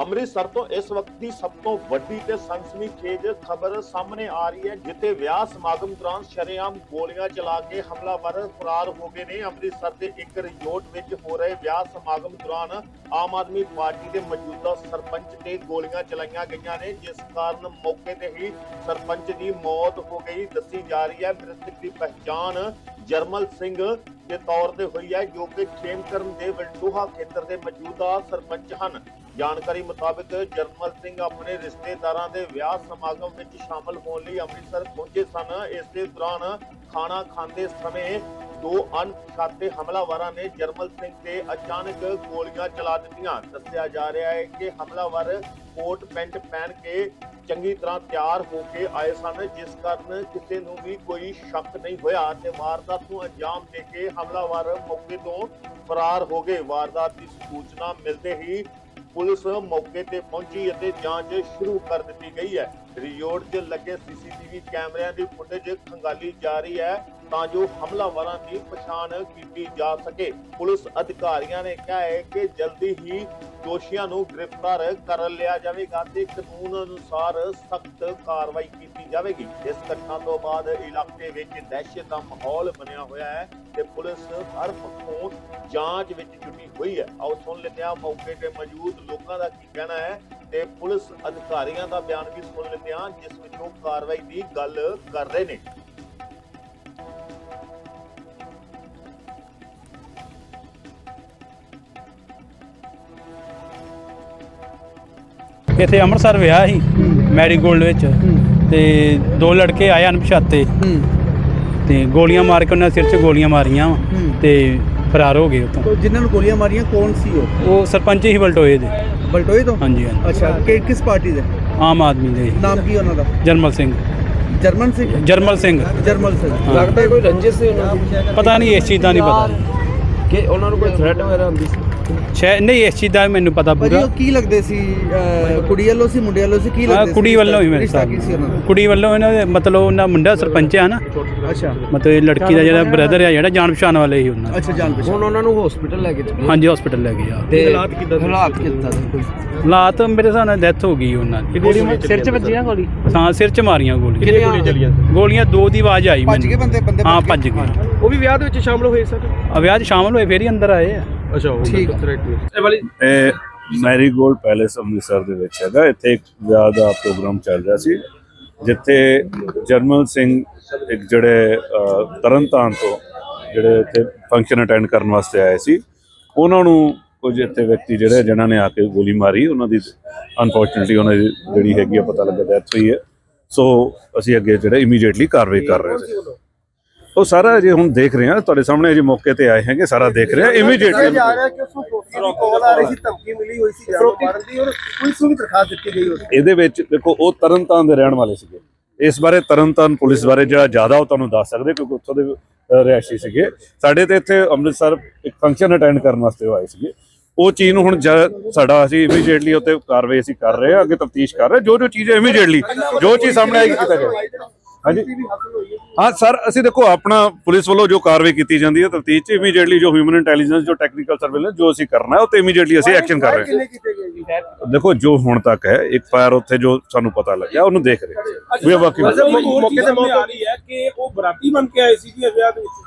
ਅੰਮ੍ਰਿਤਸਰ ਤੋਂ ਇਸ ਵਕਤ ਦੀ ਸਭ ਤੋਂ ਵੱਡੀ ਤੇ ਸਨਸਨੀਖੇਜ ਖਬਰ ਸਾਹਮਣੇ ਆ ਰਹੀ ਹੈ, ਜਿੱਥੇ ਵਿਆਹ ਸਮਾਗਮ ਦੌਰਾਨ ਸ਼ਰੇਆਮ ਗੋਲੀਆਂ ਚਲਾ ਕੇ ਹਮਲਾਵਰ ਫਰਾਰ ਹੋ ਗਏ ਨੇ। ਅੰਮ੍ਰਿਤਸਰ ਦੇ ਇੱਕ ਰਿਜ਼ੋਰਟ ਵਿੱਚ ਹੋ ਰਹੇ ਵਿਆਹ ਸਮਾਗਮ ਦੌਰਾਨ ਆਮ ਆਦਮੀ ਪਾਰਟੀ ਦੇ ਮੌਜੂਦਾ ਸਰਪੰਚ ਤੇ ਗੋਲੀਆਂ ਚਲਾਈਆਂ ਗਈਆਂ ਨੇ, ਜਿਸ ਕਾਰਨ ਮੌਕੇ ਤੇ ਹੀ ਸਰਪੰਚ ਦੀ ਮੌਤ ਹੋ ਗਈ। ਦੱਸੀ ਜਾ ਰਹੀ ਹੈ, ਮ੍ਰਿਤਕ ਦੀ ਪਹਿਚਾਣ ਜਰਮਲ ਸਿੰਘ ਦੇ ਤੌਰ ਤੇ ਹੋਈ ਹੈ, ਜੋ ਕਿ ਖੇਮਕਰਨ ਦੇ ਵਲਟੋਹਾ ਖੇਤਰ ਦੇ ਮੌਜੂਦਾ ਸਰਪੰਚ ਹਨ। ਜਾਣਕਾਰੀ ਮੁਤਾਬਕ ਜਰਮਲ ਸਿੰਘ ਆਪਣੇ ਰਿਸ਼ਤੇਦਾਰਾਂ ਦੇ ਵਿਆਹ ਸਮਾਗਮ ਵਿੱਚ ਸ਼ਾਮਲ ਹੋਣ ਲਈ ਅੰਮ੍ਰਿਤਸਰ ਪਹੁੰਚੇ ਸਨ। ਇਸ ਦੇ ਦੌਰਾਨ ਖਾਣਾ ਖਾਂਦੇ ਸਮੇਂ ਦੋ ਅਣਪਛਾਤੇ ਹਮਲਾਵਰਾਂ ਨੇ ਜਰਮਲ ਸਿੰਘ ਤੇ ਅਚਾਨਕ ਗੋਲੀਆਂ ਚਲਾ ਦਿੱਤੀਆਂ। ਦੱਸਿਆ ਜਾ ਰਿਹਾ ਹੈ ਕਿ ਹਮਲਾਵਰ ਕੋਟ, ਪੈਂਟ ਪਹਿਨ ਕੇ ਚੰਗੀ ਤਰ੍ਹਾਂ ਤਿਆਰ ਹੋ ਕੇ ਆਏ ਸਨ, ਜਿਸ ਕਾਰਨ ਕਿਸੇ ਨੂੰ ਵੀ ਕੋਈ ਸ਼ੱਕ ਨਹੀਂ ਹੋਇਆ ਤੇ ਵਾਰਦਾਤ ਨੂੰ ਅੰਜਾਮ ਦੇ ਕੇ ਹਮਲਾਵਰ ਮੌਕੇ ਤੋਂ ਫਰਾਰ ਹੋ ਗਏ। ਵਾਰਦਾਤ ਦੀ ਸੂਚਨਾ ਮਿਲਦੇ ਹੀ ਪੁਲਿਸ ਮੌਕੇ ਤੇ ਪਹੁੰਚੀ ਅਤੇ ਜਾਂਚ ਸ਼ੁਰੂ ਕਰ ਦਿੱਤੀ ਗਈ ਹੈ। ਰਿਜ਼ੋਰਟ 'ਚ ਲੱਗੇ ਸੀਸੀਟੀਵੀ ਕੈਮਰਿਆਂ ਦੀ ਫੁਟੇਜ ਖੰਗਾਲੀ ਜਾ ਰਹੀ ਹੈ। ਤਾਂ ਜੋ ਹਮਲਾਵਰਾਂ ਦੀ ਪਛਾਣ ਕੀਤੀ ਜਾ ਸਕੇ। ਪੁਲਿਸ ਅਧਿਕਾਰੀਆਂ ਨੇ ਕਿਹਾ ਹੈ ਕਿ ਜਲਦੀ ਹੀ ਦੋਸ਼ੀਆਂ ਨੂੰ ਗ੍ਰਿਫਤਾਰ ਕਰ ਲਿਆ ਜਾਵੇਗਾ ਤੇ ਕਾਨੂੰਨ ਅਨੁਸਾਰ ਸਖਤ ਕਾਰਵਾਈ ਕੀਤੀ ਜਾਵੇਗੀ। ਇਸ ਘਟਨਾ ਤੋਂ ਬਾਅਦ ਇਲਾਕੇ ਵਿੱਚ ਦਹਿਸ਼ਤ ਦਾ ਮਾਹੌਲ ਬਣਿਆ ਹੋਇਆ ਹੈ ਤੇ ਪੁਲਿਸ ਹਰ ਪੱਖੋਂ ਜਾਂਚ ਵਿੱਚ ਜੁਟੀ ਹੋਈ ਹੈ। ਆਓ ਸੁਣ ਲੈਂਦੇ ਹਾਂ, ਮੌਕੇ ਤੇ ਮੌਜੂਦ ਲੋਕਾਂ ਦਾ ਕੀ ਕਹਿਣਾ ਹੈ ਤੇ ਪੁਲਿਸ ਅਧਿਕਾਰੀਆਂ ਦਾ ਬਿਆਨ ਵੀ ਸੁਣ ਲੈਂਦੇ ਹਾਂ, ਜਿਸ ਵਿੱਚ ਉਹ ਕਾਰਵਾਈ ਦੀ ਗੱਲ ਕਰ ਰਹੇ ਨੇ। ਇੱਥੇ ਅੰਮ੍ਰਿਤਸਰ ਵਿਆਹ ਸੀ ਮੈਰੀਗੋਲਡ ਵਿੱਚ। ਤੇ ਦੋ ਲੜਕੇ ਆਏ ਅਣਪਛਾਤੇ ਤੇ ਗੋਲੀਆਂ ਮਾਰ ਕੇ ਉਹਨਾਂ ਦੇ ਸਿਰ 'ਚ ਗੋਲੀਆਂ ਮਾਰੀਆਂ। ਵਾਂ ਤੇ ਫਰਾਰ ਹੋ ਗਏ ਉੱਥੋਂ। ਤੋ ਜਿਨ੍ਹਾਂ ਨੂੰ ਗੋਲੀਆਂ ਮਾਰੀਆਂ ਕੌਣ ਸੀ ਉਹ? ਉਹ ਸਰਪੰਚ ਹੀ ਬਲਟੋਏ ਦੇ। ਬਲਟੋਏ ਤੋਂ? ਹਾਂਜੀ ਹਾਂਜੀ। ਅੱਛਾ ਕਿ ਕਿਸ ਪਾਰਟੀ ਦੇ? ਆਮ ਆਦਮੀ ਦੇ। ਨਾਮ ਕੀ ਉਹਨਾਂ ਦਾ? ਜਰਮਲ ਸਿੰਘ। ਜਰਮਨ ਸਿੰਘ? ਜਰਮਲ ਸਿੰਘ। ਜਰਮਲ ਸਿੰਘ। ਹਾਂ। ਲੱਗਦਾ ਕੋਈ ਰੰਜਿਸ਼ ਸੀ ਉਹਨਾਂ ਦੀ? ਪਤਾ ਨਹੀਂ ਇਸ ਚੀਜ਼ ਦਾ ਨਹੀਂ ਪਤਾ। ਕਿ ਉਹਨਾਂ ਨੂੰ ਕੋਈ ਥ੍ਰੈਟ ਵਗੈਰਾ ਹੁੰਦੀ ਸੀ? ਸ਼ਾਇਦ ਨਹੀਂ ਇਸ ਚੀਜ਼ ਦਾ ਮੈਨੂੰ ਪਤਾ ਭਾਜੀ ਪੂਰਾ ਉਹ ਕੀ ਲੱਗਦੇ ਸੀ ਅਹ, ਕੁੜੀ ਵੱਲੋਂ ਸੀ ਮੁੰਡੇ ਵੱਲੋਂ ਸੀ ਕੀ ਹਾਂ, ਲੱਗਦੇ ਸੀ ਕੁੜੀ ਵੱਲੋਂ ਹੀ ਮੇਰੇ ਰਿਸ਼ਤਾ ਕੀ ਸੀ ਉਹਨਾਂ ਕੁੜੀ ਵੱਲੋਂ ਇਹਨਾਂ ਦੇ ਮਤਲਬ ਉਹਨਾਂ ਮੁੰਡਾ ਸਰਪੰਚ ਆ ਨਾ। ਅੱਛਾ। ਮਤਲਬ ਇਹ ਲੜਕੀ ਦਾ ਜਿਹੜਾ ਬ੍ਰਦਰ ਆ ਜਿਹੜਾ ਜਾਣ ਪਛਾਣ ਵਾਲੇ ਹੀ ਉਹਨਾਂ ਅੱਛਾ ਜਾਣ ਪਛਾਣ। ਹੁਣ ਉਹਨਾਂ ਨੂੰ ਹਸਪੀਟਲ ਲੈ ਕੇ ਚਲੇ। ਹਾਂਜੀ ਹਸਪੀਟਲ ਲੈ ਗਏ ਆ। ਤੇ ਹਾਲਾਤ ਕਿਦਾਂ ਹਾਲਾਤ ਕਿਦਾਂ ਦੇ ਕੋਈ ਹਾਲਾਤ ਮੇਰੇ ਹਿਸਾਬ ਨਾਲ ਡੈਥ ਹੋ ਗਈ ਉਹਨਾਂ ਦੀ। ਗੋਲੀ ਸਿਰ 'ਚ ਵੱਜੀ ਗੋਲੀ? ਹਾਂ ਸਿਰ 'ਚ ਮਾਰੀਆਂ ਗੋਲੀਆਂ ਕਿੰਨੇ ਗੋਲੀਆਂ ਚੱਲੀਆਂ ਗੋਲੀਆਂ ਦੋ ਦੀ ਆਵਾਜ਼ ਆਈ ਭੱਜ ਗਏ ਮੈਨੂੰ ਬੰਦੇ ਬੰਦੇ ਹਾਂ ਭੱਜ ਗਏ। ਉਹ ਵੀ ਵਿਆਹ ਦੇ ਵਿੱਚ ਸ਼ਾਮਲ ਹੋਏ ਸਰ? ਆ ਵਿਆਹ 'ਚ ਸ਼ਾਮਲ ਹੋਏ ਫੇਰ ਹੀ ਅੰਦਰ ਆਏ ਆ। ਅੱਛਾ ਉਹ ਠੀਕ ਆ। ਥ੍ਰੈਟ ਇਹ ਵਾਲੀ ਇਹ ਮੈਰੀਗੋਲਡ ਪੈਲੇਸ ਅੰਮ੍ਰਿਤਸਰ ਦੇ ਵਿੱਚ ਹੈਗਾ। ਇੱਥੇ ਇੱਕ ਵਿਆਹ ਦਾ ਪ੍ਰੋਗਰਾਮ ਚੱਲ ਰਿਹਾ ਸੀ ਜਿੱਥੇ ਜਰਮਲ ਸਿੰਘ ਇੱਕ ਜਿਹੜੇ ਤਰਨਤਾਰਨ ਤੋਂ ਜਿਹੜੇ ਇੱਥੇ ਫੰਕਸ਼ਨ ਅਟੈਂਡ ਕਰਨ ਵਾਸਤੇ ਆਏ ਸੀ ਉਹਨਾਂ ਨੂੰ ਕੁਝ ਇੱਥੇ ਵਿਅਕਤੀ ਜਿਹੜੇ ਜਿਨ੍ਹਾਂ ਨੇ ਆ ਕੇ ਗੋਲੀ ਮਾਰੀ ਉਹਨਾਂ ਦੀ ਅਨਫੋਰਚੂਨਟਲੀ ਉਹਨਾਂ ਦੀ ਜਿਹੜੀ ਹੈਗੀ ਆ ਪਤਾ ਲੱਗਾ ਡੈਥ ਹੋਈ ਹੈ। ਸੋ ਅਸੀਂ ਅੱਗੇ ਜਿਹੜੇ ਇਮੀਡੀਏਟਲੀ ਕਾਰਵਾਈ ਕਰ ਰਹੇ ਸੀ। ਉਹ ਸਾਰਾ ਜੇ ਹੁਣ ਦੇਖ ਰਹੇ ਹਾਂ ਤੁਹਾਡੇ ਸਾਹਮਣੇ ਜੇ ਮੌਕੇ ਤੇ ਆਏ ਹੈਗੇ ਸਾਰਾ ਦੇਖ ਰਹੇ ਹਾਂ ਇਮੀਡੀਏਟਲੀ ਜਾ ਰਿਹਾ ਕਿ ਉਸ ਨੂੰ ਕਾਲ ਆ ਰਹੀ ਸੀ ਧਮਕੀ ਮਿਲੀ ਹੋਈ ਸੀ ਜਾਨੋਂ ਮਾਰਨ ਦੀ ਔਰ ਪੁਲਿਸ ਨੂੰ ਵੀ ਦਰਖਾਸਤ ਦਿੱਤੀ ਗਈ ਉਸ ਇਹਦੇ ਵਿੱਚ ਦੇਖੋ ਉਹ ਤਰਨਤਾਰਨ ਦੇ ਰਹਿਣ ਵਾਲੇ ਸੀਗੇ। ਇਸ ਬਾਰੇ ਤਰਨਤਾਰਨ ਪੁਲਿਸ ਬਾਰੇ ਜਿਹੜਾ ਜ਼ਿਆਦਾ ਉਹ ਤੁਹਾਨੂੰ ਦੱਸ ਸਕਦੇ ਕਿਉਂਕਿ ਉੱਥੋਂ ਦੇ ਰਿਹਾਇਸ਼ੀ ਸੀਗੇ। ਸਾਡੇ ਤੇ ਇੱਥੇ ਅੰਮ੍ਰਿਤਸਰ ਇੱਕ ਫੰਕਸ਼ਨ ਅਟੈਂਡ ਕਰਨ ਵਾਸਤੇ ਉਹ ਆਏ ਸੀਗੇ। ਉਹ ਚੀਜ਼ ਨੂੰ ਹੁਣ ਸਾਡਾ ਅਸੀਂ ਇਮੀਡੀਏਟਲੀ ਉੱਤੇ ਕਾਰਵਾਈ ਅਸੀਂ ਕਰ ਰਹੇ ਹਾਂ ਅੱਗੇ ਤਫਤੀਸ਼ ਕਰ ਰਹੇ ਹਾਂ। ਜੋ ਜੋ ਚੀਜ਼ ਇਮੀਡੀਏਟਲੀ ਜੋ ਚੀਜ਼ ਸਾਹਮਣੇ ਆਏਗੀ ਕੀਤਾ ਜਾਏਗਾ ਹਾਂਜੀ। ਹਾਂ ਸਰ ਅਸੀਂ ਦੇਖੋ ਆਪਣਾ ਪੁਲਿਸ ਵੱਲੋਂ ਜੋ ਕਾਰਵਾਈ ਕੀਤੀ ਜਾਂਦੀ ਹੈ ਤਫਤੀਸ਼ ਚ ਇਮੀਡੀਏਟਲੀ ਜੋ ਹਿਊਮਨ ਇੰਟੈਲੀਜੈਂਸ ਜੋ ਟੈਕਨੀਕਲ ਸਰਵੇਲੈਂਸ ਜੋ ਅਸੀਂ ਕਰਨਾ ਹੈ ਉਹ ਤੇ ਇਮੀਡੀਏਟਲੀ ਅਸੀਂ ਐਕਸ਼ਨ ਕਰ ਰਹੇ ਹਾਂ। ਦੇਖੋ ਜੋ ਹੁਣ ਤੱਕ ਹੈ ਇੱਕ ਫਾਇਰ ਉੱਥੇ ਜੋ ਸਾਨੂੰ ਪਤਾ ਲੱਗਿਆ ਉਹਨੂੰ ਦੇਖ ਰਹੇ ਹਾਂ। ਵੀ ਬਾਕੀ ਮੌਕੇ ਤੇ ਮੌਕੇ ਆ ਰਹੀ ਹੈ ਕਿ ਉਹ ਬਰਾਤੀ ਬਣ ਕੇ ਆਏ ਸੀ ਜੀ ਵਿਆਹ ਦੇ ਵਿੱਚ?